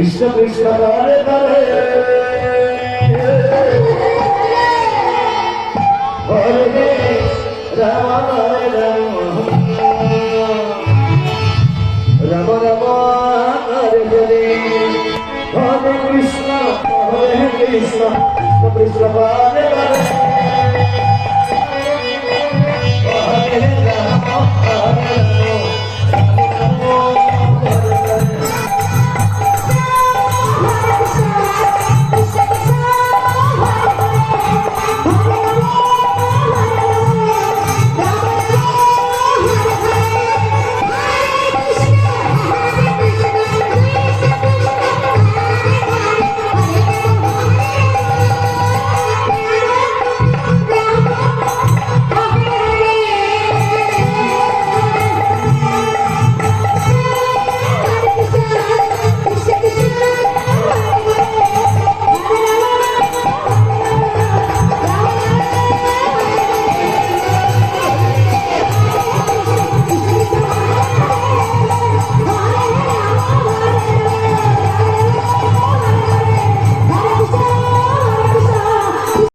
Krishna Krishna Hare Hare. Hare Ram Ram. Ram Ram Hare Hare. Hare Krishna Hare Krishna Krishna Krishna Hare Hare.